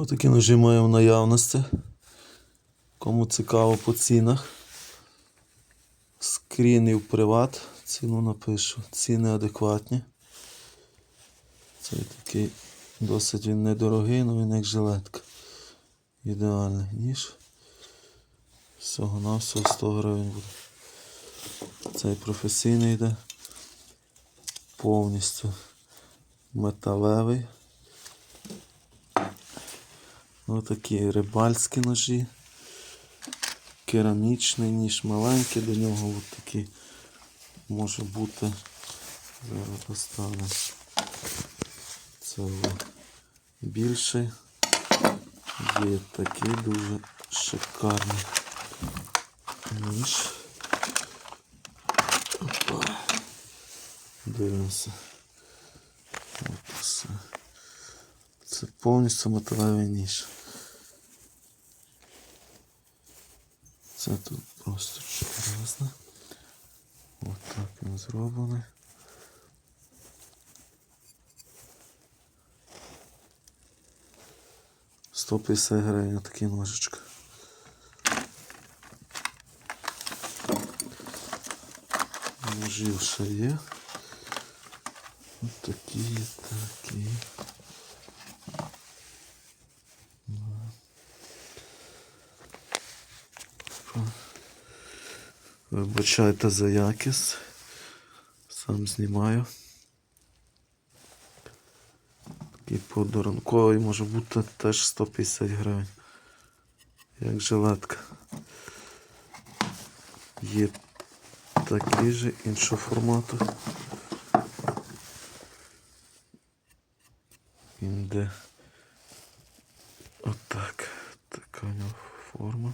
Отакі ножі маю в наявності. Кому цікаво по цінах. Скрінів приват. Ціну напишу. Ціни адекватні. Цей такий досить він недорогий, але він як жилетка. Ідеальний ніж. Всього на всього 100 гривень буде. Цей професійний йде. Повністю металевий. Отакі рибальські ножі. Керамічний ніж маленький, до нього от такий може бути. Зараз поставимо. Це більший. Є такий дуже шикарний ніж. Опа. Дивимося. От все. Це повністю металевий ніж. Це тут просто прекрасно. Ось так він зроблений. Сто п'ятдесят гривень такий ножичок. Ножів ще є. Ось такі, такі. Вибачайте за якість. Сам знімаю. Такий подарунковий може бути теж 150 гривень. Як жилетка. Є такий же іншого формату. Він де отак. Така у нього форма.